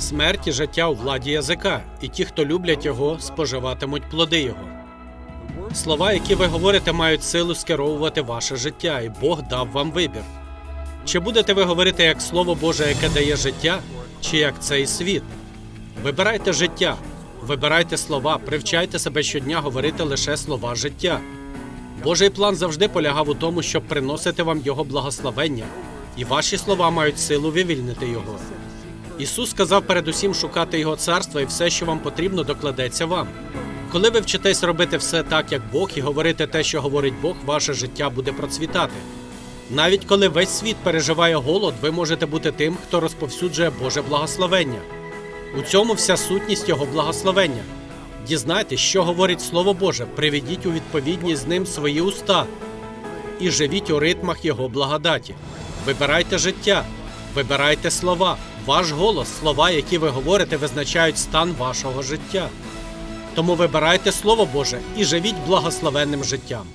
Смерть і життя у владі язика, і ті, хто люблять його, споживатимуть плоди його. Слова, які ви говорите, мають силу скеровувати ваше життя, і Бог дав вам вибір. Чи будете ви говорити як Слово Боже, яке дає життя, чи як цей світ? Вибирайте життя, вибирайте слова, привчайте себе щодня говорити лише слова життя. Божий план завжди полягав у тому, щоб приносити вам Його благословення, і ваші слова мають силу вивільнити Його. Ісус сказав передусім шукати Його царства, і все, що вам потрібно, докладеться вам. Коли ви вчитесь робити все так, як Бог, і говорити те, що говорить Бог, ваше життя буде процвітати. Навіть коли весь світ переживає голод, ви можете бути тим, хто розповсюджує Боже благословення. У цьому вся сутність Його благословення. Дізнайтесь, що говорить Слово Боже, приведіть у відповідність з ним свої уста і живіть у ритмах Його благодаті. Вибирайте життя, вибирайте слова. Ваш голос, слова, які ви говорите, визначають стан вашого життя. Тому вибирайте Слово Боже і живіть благословенним життям.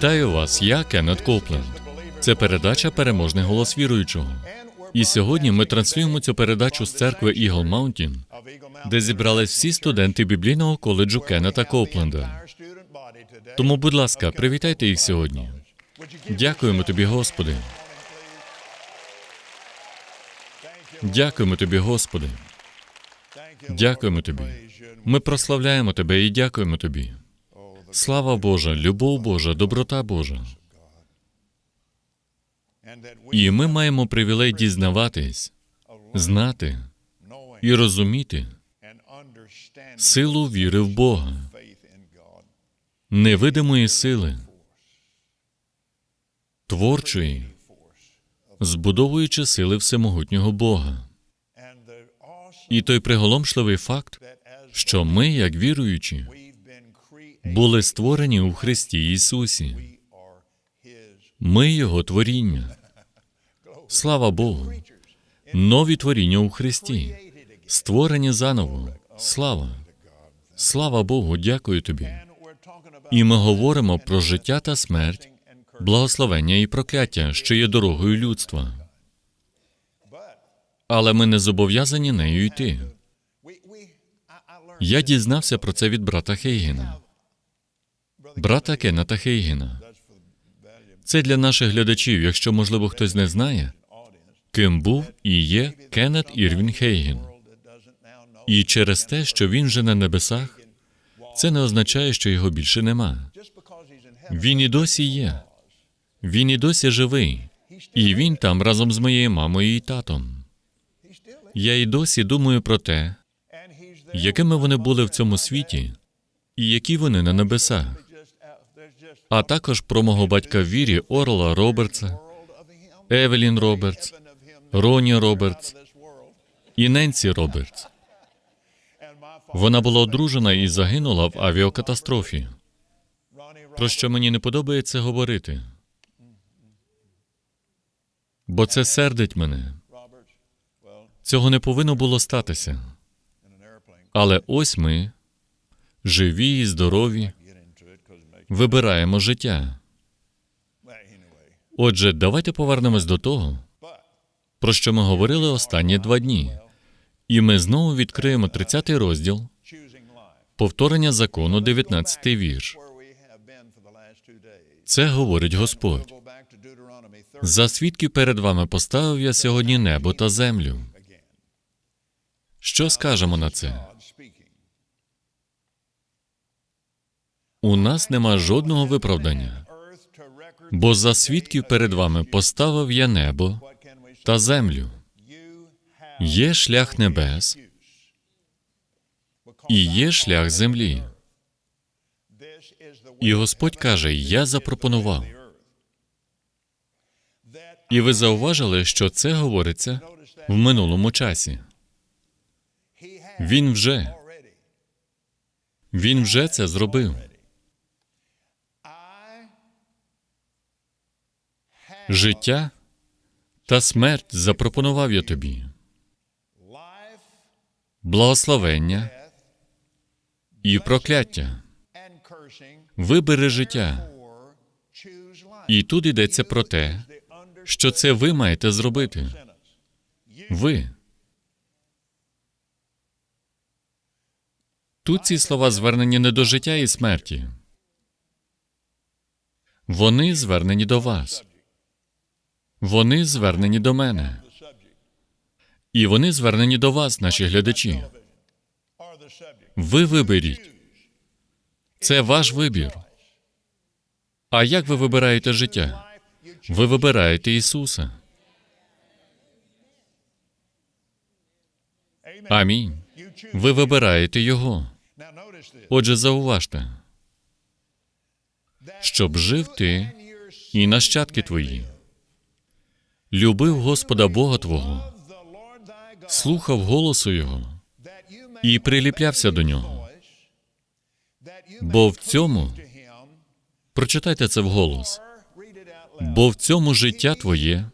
Вітаю вас, я Кеннет Копленд. Це передача Переможний голос віруючого. І сьогодні ми транслюємо цю передачу з церкви Eagle Mountain, де зібрались всі студенти біблійного коледжу Кеннета Копленда. Тому, будь ласка, привітайте їх сьогодні. Дякуємо тобі, Господи. Дякуємо тобі, Господи. Дякуємо тобі. Ми прославляємо тебе і дякуємо тобі. Слава Божа, любов Божа, доброта Божа. І ми маємо привілей дізнаватись, знати і розуміти силу віри в Бога, невидимої сили, творчої, збудовуючи сили всемогутнього Бога. І той приголомшливий факт, що ми, як віруючі, були створені у Христі Ісусі. Ми Його творіння. Слава Богу. Нові творіння у Христі. Створені заново. Слава. Слава Богу, дякую тобі. І ми говоримо про життя та смерть, благословення і прокляття, що є дорогою людства. Але ми не зобов'язані нею йти. Я дізнався про це від брата Хейгена, брата Кеннета Хейгена. Це для наших глядачів, якщо, можливо, хтось не знає, ким був і є Кеннет Ірвін Хейген. І через те, що він вже на небесах, це не означає, що його більше нема. Він і досі є. Він і досі живий. І він там разом з моєю мамою і татом. Я і досі думаю про те, якими вони були в цьому світі, і які вони на небесах. А також про мого батька вірі Орла Робертса, Евелін Робертс, Роні Робертс і Ненсі Робертс. Вона була одружена і загинула в авіакатастрофі. Про що мені не подобається говорити. Бо це сердить мене. Цього не повинно було статися. Але ось ми, живі і здорові, вибираємо життя. Отже, давайте повернемось до того, про що ми говорили останні два дні. І ми знову відкриємо 30 розділ, повторення закону, 19 вірш. Це говорить Господь. За свідків перед вами поставив я сьогодні небо та землю. Що скажемо на це? У нас нема жодного виправдання, бо за свідків перед вами поставив я небо та землю. Є шлях небес і є шлях землі. І Господь каже: Я запропонував. І ви зауважили, що це говориться в минулому часі. Він вже він вже це зробив. Життя та смерть запропонував я тобі. Благословення і прокляття. Вибери життя. І тут йдеться про те, що це ви маєте зробити. Ви. Тут ці слова звернені не до життя і смерті. Вони звернені до вас. Вони звернені до мене. І вони звернені до вас, наші глядачі. Ви виберіть. Це ваш вибір. А як ви вибираєте життя? Ви вибираєте Ісуса. Амінь. Ви вибираєте Його. Отже, зауважте, щоб жив ти і нащадки твої, любив Господа Бога Твого, слухав голосу Його і приліплявся до нього. Бо в цьому прочитайте це вголос. Бо в цьому життя твоє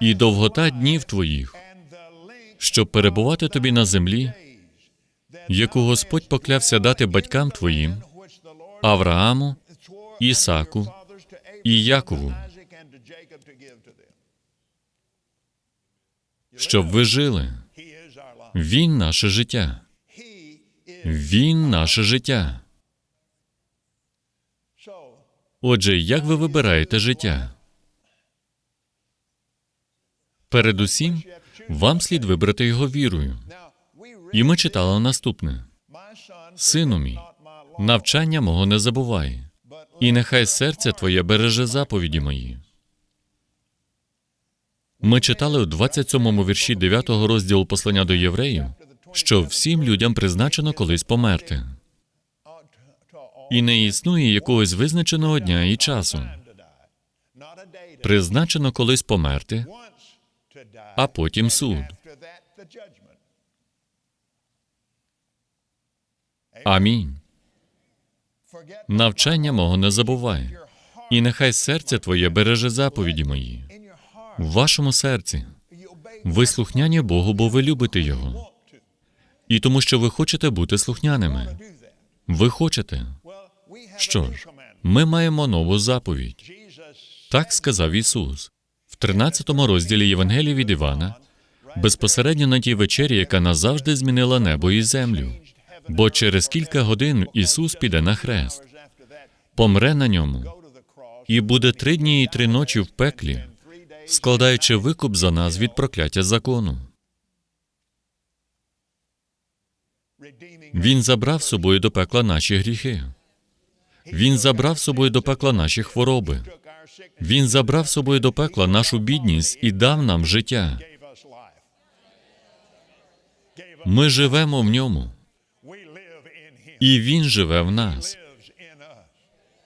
і довгота днів твоїх, щоб перебувати тобі на землі, яку Господь поклявся дати батькам твоїм, Аврааму, Ісаку і Якову, щоб ви жили. Він наше життя. Він наше життя. Отже, як ви вибираєте життя? Передусім, вам слід вибрати його вірою. І ми читали наступне: Сину мій, навчання мого не забувай, і нехай серце твоє береже заповіді мої. Ми читали у 27 вірші 9 розділу послання до євреїв, що всім людям призначено колись померти. І не існує якогось визначеного дня і часу. Призначено колись померти, а потім суд. Амінь. Навчання мого не забувай, і нехай серце твоє береже заповіді мої. В вашому серці ви слухняні Богу, бо ви любите Його. І тому, що ви хочете бути слухняними. Ви хочете. Що ж, ми маємо нову заповідь. Так сказав Ісус в 13 розділі Євангелії від Івана, безпосередньо на тій вечері, яка назавжди змінила небо і землю. Бо через кілька годин Ісус піде на хрест, помре на ньому і буде три дні і три ночі в пеклі, складаючи викуп за нас від прокляття закону. Він забрав з собою до пекла наші гріхи. Він забрав з собою до пекла наші хвороби. Він забрав з собою до пекла нашу бідність і дав нам життя. Ми живемо в ньому, і Він живе в нас.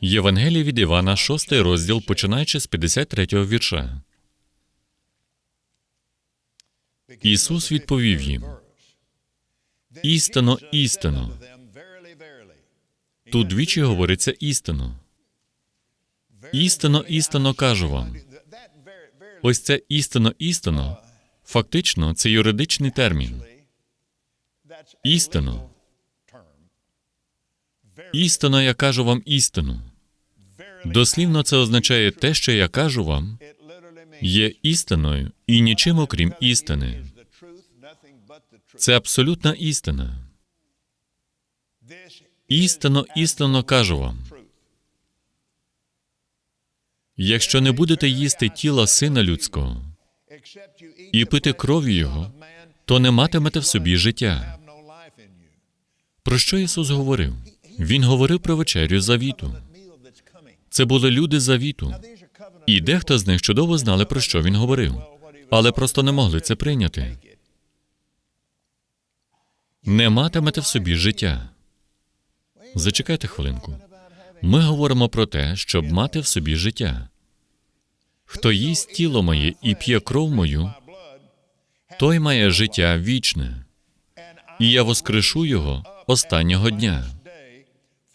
Євангеліє від Івана, 6 розділ, починаючи з 53-го вірша. Ісус відповів їм: істинно, істинно. Тут двічі говориться істинно. Істинно, істинно кажу вам. Ось це істинно, істинно. Фактично, це юридичний термін. Істинно. Істинно я кажу вам істину. Дослівно це означає те, що я кажу вам, є істиною і нічим окрім істини. Це абсолютна істина. Істинно, істинно кажу вам. Якщо не будете їсти тіла сина людського і пити крові його, то не матимете в собі життя. Про що Ісус говорив? Він говорив про вечерю завіту. Це були люди завіту, і дехто з них чудово знали, про що він говорив, але просто не могли це прийняти. Не матимете в собі життя. Зачекайте хвилинку. Ми говоримо про те, щоб мати в собі життя. Хто їсть тіло моє і п'є кров мою, той має життя вічне, і я воскрешу його останнього дня.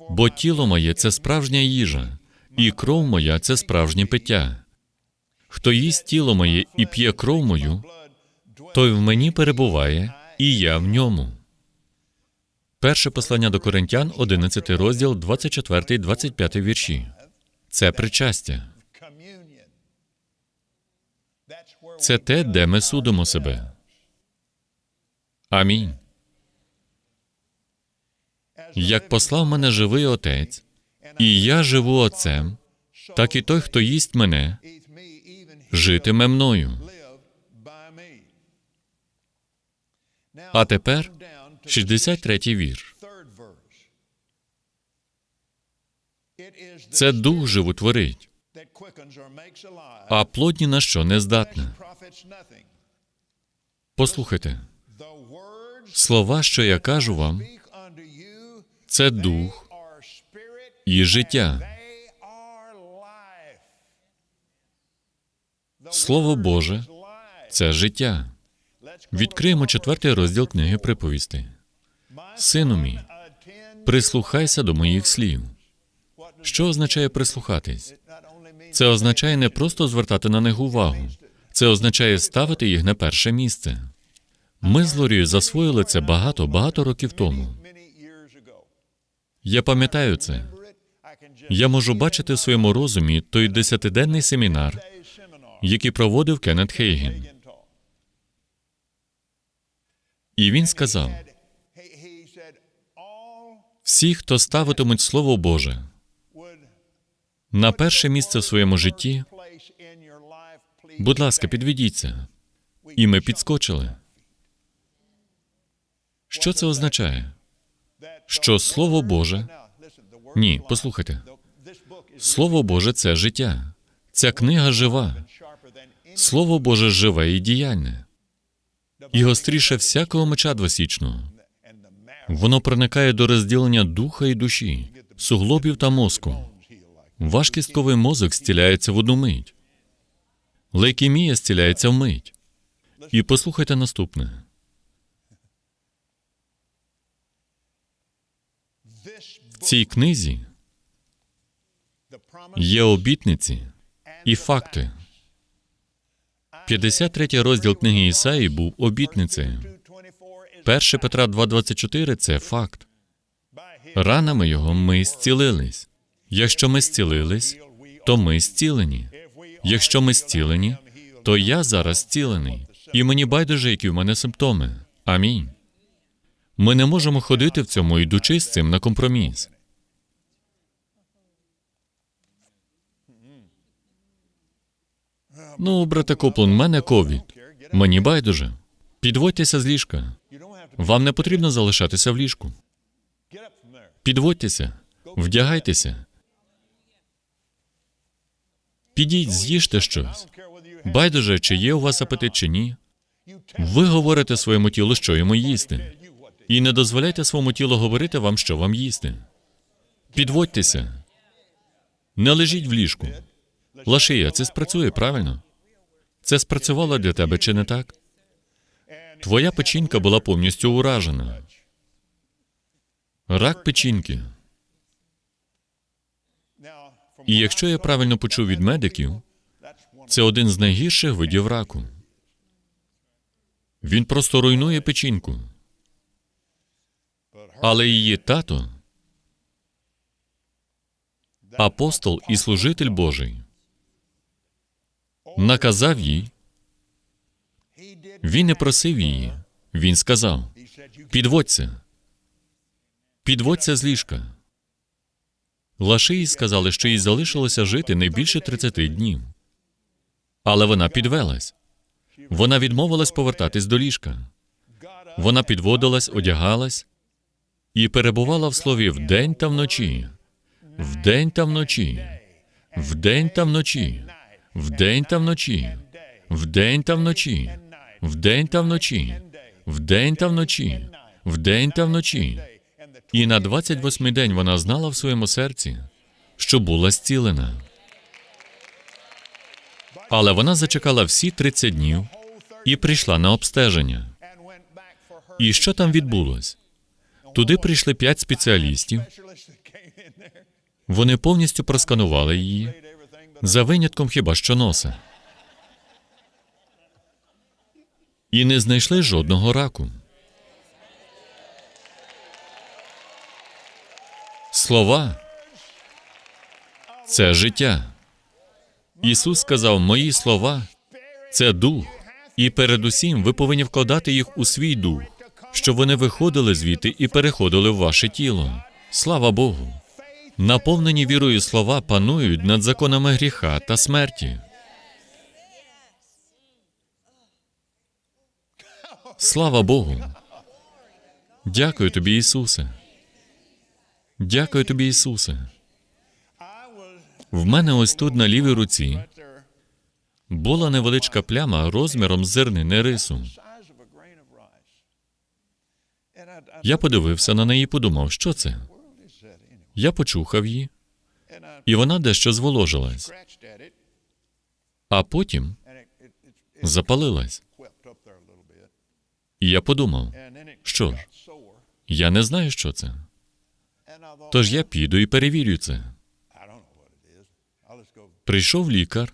Бо тіло моє це справжня їжа, і кров моя це справжнє пиття. Хто їсть тіло моє і п'є кров мою, той в мені перебуває, і я в ньому. Перше послання до Коринтян, 11 розділ, 24, 25 вірші. Це причастя. Це те, де ми судимо себе. Амінь. Як послав мене живий Отець, і я живу Отцем, так і той, хто їсть мене, житиме мною. А тепер 63-й вірш. Це дух животворить, а плод ні на що не здатне. Послухайте, слова, що я кажу вам, це дух і життя. Слово Боже це життя. Відкриємо четвертий розділ книги приповісти. Сину мій, прислухайся до моїх слів. Що означає прислухатись? Це означає не просто звертати на них увагу, це означає ставити їх на перше місце. Ми з Лорією засвоїли це багато, багато років тому. Я пам'ятаю це. Я можу бачити в своєму розумі той десятиденний семінар, який проводив Кеннет Хейген. І він сказав: всі, хто ставитимуть Слово Боже на перше місце в своєму житті, будь ласка, підведіться. І ми підскочили. Що це означає? Що Слово Боже ні, послухайте. Слово Боже це життя. Ця книга жива. Слово Боже живе і діяльне. І гостріше всякого меча двосічного. Воно проникає до розділення духа і душі, суглобів та мозку. Ваш кістковий мозок зціляється в одну мить. Лейкемія зціляється в мить. І послухайте наступне. В цій книзі є обітниці і факти. 53 розділ книги Ісаї був обітницею. 1 Петра 2,24 – це факт. Ранами його ми зцілились. Якщо ми зцілились, то ми зцілені. Якщо ми зцілені, то я зараз зцілений. І мені байдуже, які в мене симптоми. Амінь. Ми не можемо ходити в цьому, йдучи з цим на компроміс. Ну, брате Коплун, мене ковід. Мені байдуже. Підводьтеся з ліжка. Вам не потрібно залишатися в ліжку. Підводьтеся, вдягайтеся. Підіть, з'їжте щось. Байдуже, чи є у вас апетит, чи ні. Ви говорите своєму тілу, що йому їсти. І не дозволяйте своєму тілу говорити вам, що вам їсти. Підводьтеся. Не лежіть в ліжку. Лашия, це спрацює правильно? Це спрацювало для тебе чи не так? Твоя печінка була повністю уражена. Рак печінки. І якщо я правильно почув від медиків, це один з найгірших видів раку. Він просто руйнує печінку. Але її тато, апостол і служитель Божий, наказав їй, він не просив її, він сказав: підводься, підводься з ліжка. Лашиї сказали, що їй залишилося жити не більше 30 днів. Але вона підвелась. Вона відмовилась повертатись до ліжка. Вона підводилась, одягалась і перебувала в слові вдень та вночі, вдень та вночі, вдень та вночі, вдень та вночі, вдень та вночі, вдень та вночі, вдень та вночі, вдень та вночі. І на 28-й день вона знала в своєму серці, що була зцілена. Але вона зачекала всі 30 днів і прийшла на обстеження. І що там відбулось? Туди прийшли п'ять спеціалістів. Вони повністю просканували її за винятком хіба що носа. І не знайшли жодного раку. Слова це життя. Ісус сказав: Мої слова це дух, і передусім ви повинні вкладати їх у свій дух, щоб вони виходили звідти і переходили в ваше тіло. Слава Богу. Наповнені вірою слова панують над законами гріха та смерті. Слава Богу! Дякую тобі, Ісусе. Дякую тобі, Ісусе. В мене ось тут на лівій руці була невеличка пляма розміром зернини рису. Я подивився на неї і подумав, що це. Я почухав її, і вона дещо зволожилась, а потім запалилась. І я подумав, що ж, я не знаю, що це. Тож я піду і перевірю це. Прийшов лікар,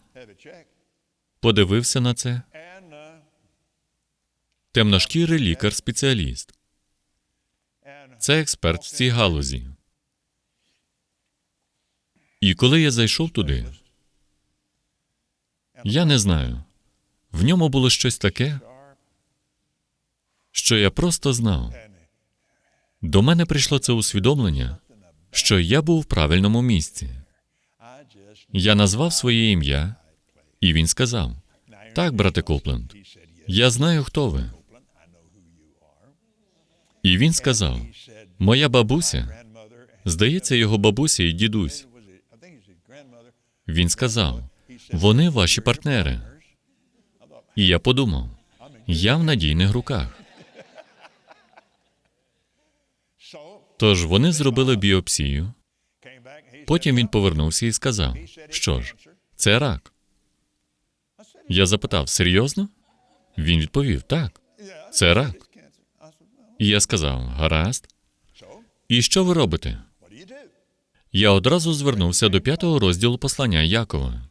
подивився на це. Темношкірий лікар-спеціаліст. Це експерт в цій галузі. І коли я зайшов туди, я не знаю. В ньому було щось таке, що я просто знав. До мене прийшло це усвідомлення, що я був в правильному місці. Я назвав своє ім'я, і він сказав: Так, брате Копленд, я знаю, хто ви. І він сказав: Моя бабуся, здається, його бабуся і дідусь. Він сказав: вони ваші партнери. І я подумав: я в надійних руках. Тож вони зробили біопсію. Потім він повернувся і сказав: Що ж, це рак. Я запитав: серйозно? Він відповів: так, це рак. І я сказав: гаразд. І що ви робите? Я одразу звернувся до п'ятого розділу послання Якова.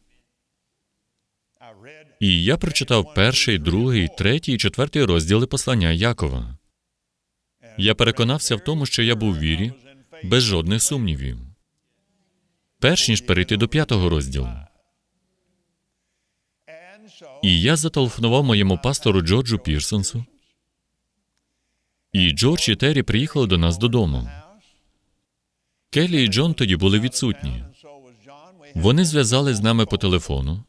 І я прочитав перший, другий, третій і четвертий розділи послання Якова. Я переконався в тому, що я був в вірі, без жодних сумнівів. Перш ніж перейти до п'ятого розділу. І я зателефонував моєму пастору Джорджу Пірсонсу. І Джордж і Террі приїхали до нас додому. Келлі і Джон тоді були відсутні. Вони зв'язали з нами по телефону,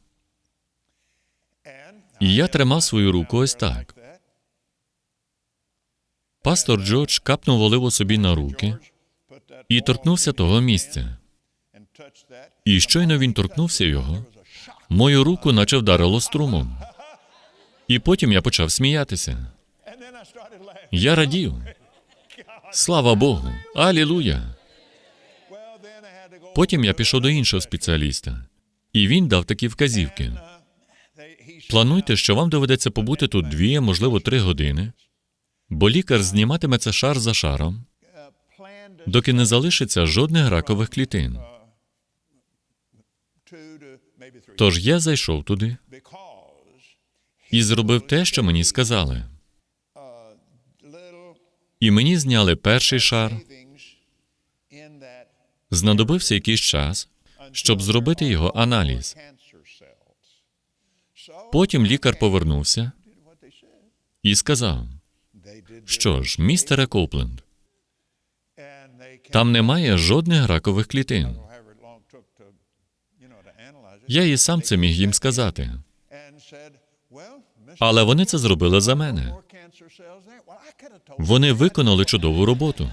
і я тримав свою руку ось так. Пастор Джордж капнув оливу собі на руки і торкнувся того місця. І щойно він торкнувся його, мою руку наче вдарило струмом. І потім я почав сміятися. Я радів. Слава Богу! Алілуя! Потім я пішов до іншого спеціаліста, і він дав такі вказівки. Плануйте, що вам доведеться побути тут дві, можливо, три години, бо лікар зніматиме це шар за шаром, доки не залишиться жодних ракових клітин. Тож я зайшов туди і зробив те, що мені сказали. І мені зняли перший шар. Знадобився якийсь час, щоб зробити його аналіз. Потім лікар повернувся і сказав: Що ж, містере Копленд, там немає жодних ракових клітин. Я і сам це міг їм сказати. Але вони це зробили за мене. Вони виконали чудову роботу.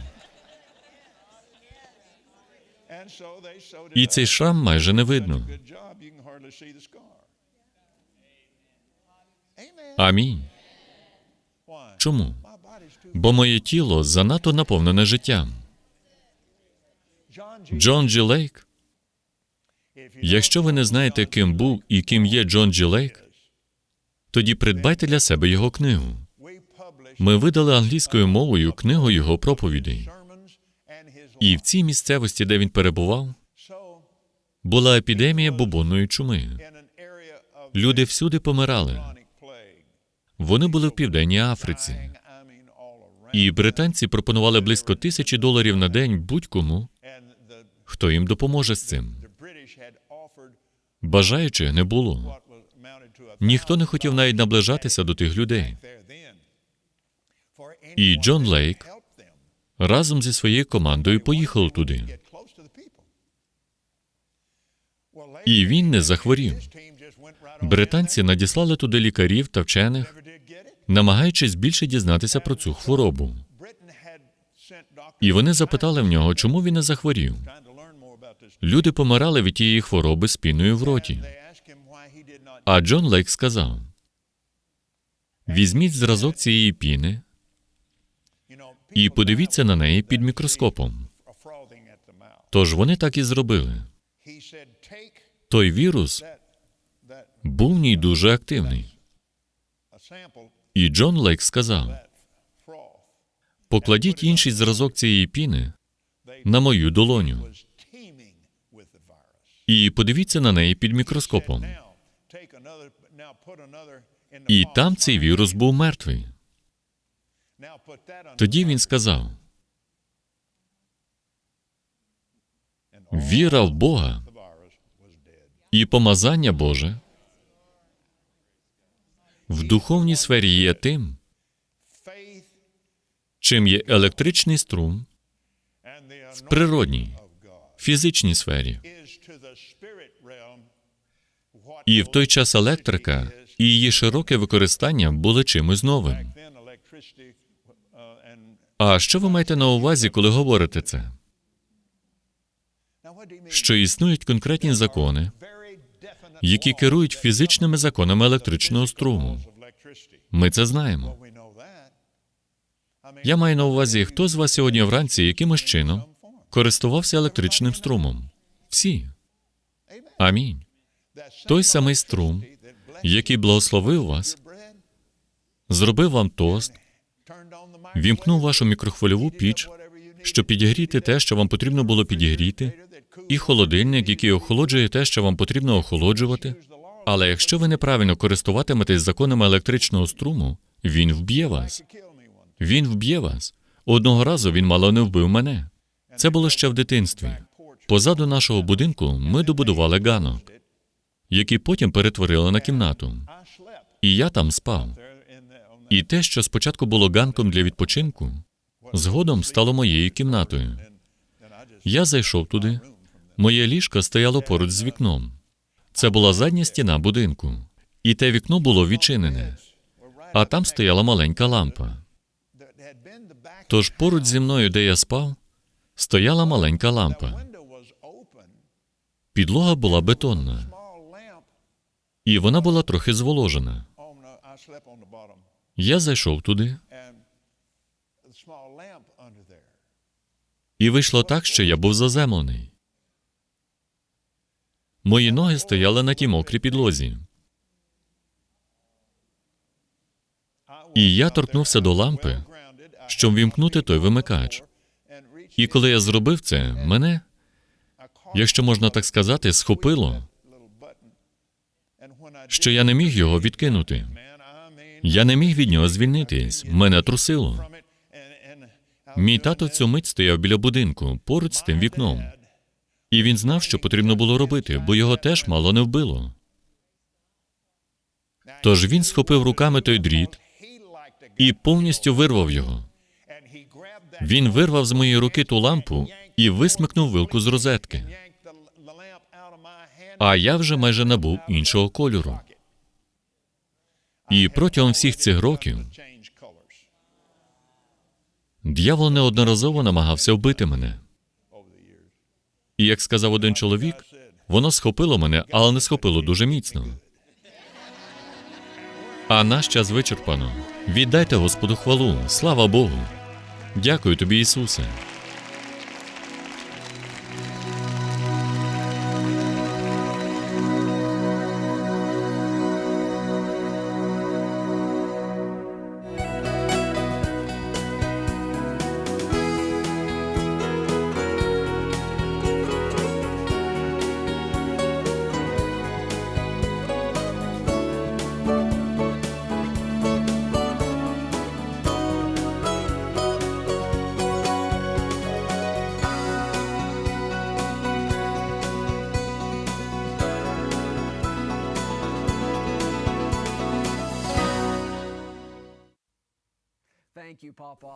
І цей шрам майже не видно. Амінь. Чому? Бо моє тіло занадто наповнене життям. Джон Джі Лейк. Якщо ви не знаєте, ким був і ким є Джон Джі Лейк, тоді придбайте для себе його книгу. Ми видали англійською мовою книгу його проповідей. І в цій місцевості, де він перебував, була епідемія бубонної чуми. Люди всюди помирали. Вони були в Південній Африці. І британці пропонували близько тисячі доларів на день будь-кому, хто їм допоможе з цим. Бажаючих не було. Ніхто не хотів навіть наближатися до тих людей. І Джон Лейк разом зі своєю командою поїхав туди. І він не захворів. Британці надіслали туди лікарів та вчених, намагаючись більше дізнатися про цю хворобу. І вони запитали в нього, чому він не захворів. Люди помирали від тієї хвороби з в роті. А Джон Лейк сказав: візьміть зразок цієї піни і подивіться на неї під мікроскопом. Тож вони так і зробили. Той вірус був в ній дуже активний. І Джон Лейк сказав: покладіть інший зразок цієї піни на мою долоню і подивіться на неї під мікроскопом. І там цей вірус був мертвий. Тоді він сказав: віра в Бога і помазання Боже в духовній сфері є тим, чим є електричний струм в природній, фізичній сфері. І в той час електрика і її широке використання були чимось новим. А що ви маєте на увазі, коли говорите це? Що існують конкретні закони, які керують фізичними законами електричного струму. Ми це знаємо. Я маю на увазі, хто з вас сьогодні вранці якимось чином користувався електричним струмом? Всі. Амінь. Той самий струм, який благословив вас, зробив вам тост, вімкнув вашу мікрохвильову піч, щоб підігріти те, що вам потрібно було підігріти, і холодильник, який охолоджує те, що вам потрібно охолоджувати. Але якщо ви неправильно користуватиметесь законами електричного струму, він вб'є вас. Він вб'є вас. Одного разу він мало не вбив мене. Це було ще в дитинстві. Позаду нашого будинку ми добудували ганок, який потім перетворили на кімнату. І я там спав. І те, що спочатку було ганком для відпочинку, згодом стало моєю кімнатою. Я зайшов туди. Моє ліжко стояло поруч з вікном. Це була задня стіна будинку, і те вікно було відчинене, а там стояла маленька лампа. Тож поруч зі мною, де я спав, стояла маленька лампа. Підлога була бетонна, і вона була трохи зволожена. Я зайшов туди, і вийшло так, що я був заземлений. Мої ноги стояли на тій мокрій підлозі. І я торкнувся до лампи, щоб вімкнути той вимикач. І коли я зробив це, мене, якщо можна так сказати, схопило, що я не міг його відкинути. Я не міг від нього звільнитись. Мене трусило. Мій тато цю мить стояв біля будинку, поруч з тим вікном. І він знав, що потрібно було робити, бо його теж мало не вбило. Тож він схопив руками той дріт і повністю вирвав його. Він вирвав з моєї руки ту лампу і висмикнув вилку з розетки. А я вже майже набув іншого кольору. І протягом всіх цих років дьявол неодноразово намагався вбити мене. І як сказав один чоловік, воно схопило мене, але не схопило дуже міцно. А наш час вичерпано. Віддайте Господу хвалу. Слава Богу. Дякую тобі, Ісусе.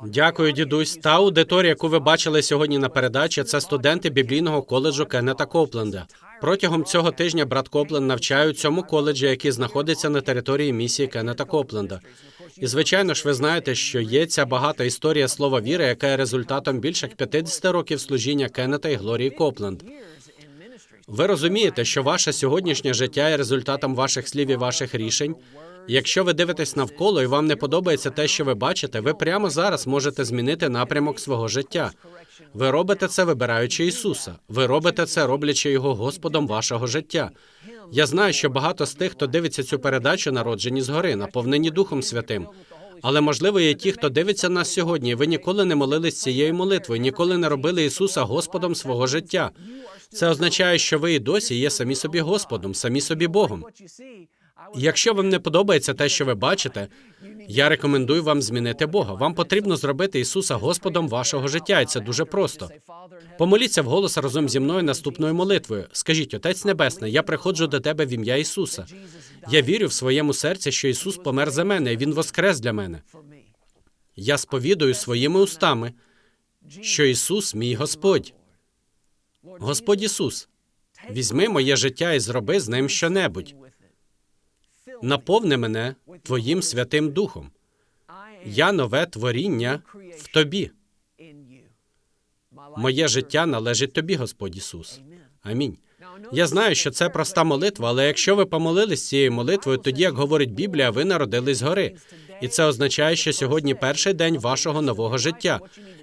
Дякую, дідусь. Та аудиторія, яку ви бачили сьогодні на передачі, це студенти біблійного коледжу Кеннета Копленда. Протягом цього тижня брат Копленд навчає у цьому коледжі, який знаходиться на території місії Кеннета Копленда. І звичайно ж, ви знаєте, що є ця багата історія слова віри, яка є результатом більше як 50 років служіння Кеннета і Глорії Копленд. Ви розумієте, що ваше сьогоднішнє життя є результатом ваших слів і ваших рішень. Якщо ви дивитесь навколо і вам не подобається те, що ви бачите, ви прямо зараз можете змінити напрямок свого життя. Ви робите це, вибираючи Ісуса. Ви робите це, роблячи його Господом вашого життя. Я знаю, що багато з тих, хто дивиться цю передачу, народжені згори, наповнені Духом Святим. Але можливо є ті, хто дивиться нас сьогодні, ви ніколи не молились цією молитвою, ніколи не робили Ісуса Господом свого життя. Це означає, що ви і досі є самі собі Господом, самі собі Богом. Якщо вам не подобається те, що ви бачите, я рекомендую вам змінити Бога. Вам потрібно зробити Ісуса Господом вашого життя, і це дуже просто. Помоліться вголос разом зі мною наступною молитвою. Скажіть, Отець Небесний, я приходжу до тебе в ім'я Ісуса. Я вірю в своєму серці, що Ісус помер за мене, і Він воскрес для мене. Я сповідую своїми устами, що Ісус мій Господь. Господь Ісус, візьми моє життя і зроби з ним щонебудь. Наповни мене Твоїм Святим Духом. Я нове творіння в Тобі. Моє життя належить Тобі, Господь Ісус. Амінь. Я знаю, що це проста молитва, але якщо ви помолились цією молитвою, тоді, як говорить Біблія, ви народились згори. І це означає, що сьогодні перший день вашого нового життя.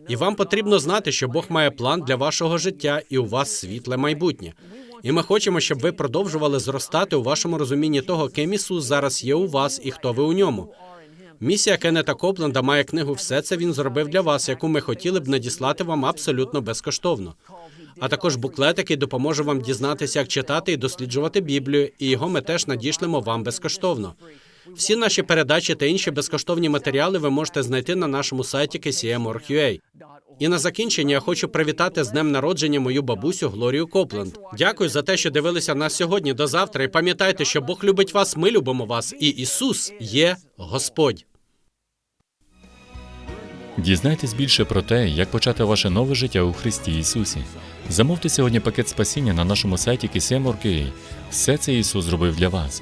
І вам потрібно знати, що Бог має план для вашого життя, і у вас світле майбутнє. І ми хочемо, щоб ви продовжували зростати у вашому розумінні того, ким Ісус зараз є у вас і хто ви у ньому. Місія Кеннета Копленда має книгу Все це він зробив для вас, яку ми хотіли б надіслати вам абсолютно безкоштовно. А також буклет, який допоможе вам дізнатися, як читати і досліджувати Біблію, і його ми теж надішлемо вам безкоштовно. Всі наші передачі та інші безкоштовні матеріали ви можете знайти на нашому сайті KCM.org.ua. І на закінчення я хочу привітати з днем народження мою бабусю Глорію Копленд. Дякую за те, що дивилися нас сьогодні. До завтра. І пам'ятайте, що Бог любить вас, ми любимо вас, і Ісус є Господь. Дізнайтесь більше про те, як почати ваше нове життя у Христі Ісусі. Замовте сьогодні пакет спасіння на нашому сайті KSM.org.ua. Все це Ісус зробив для вас.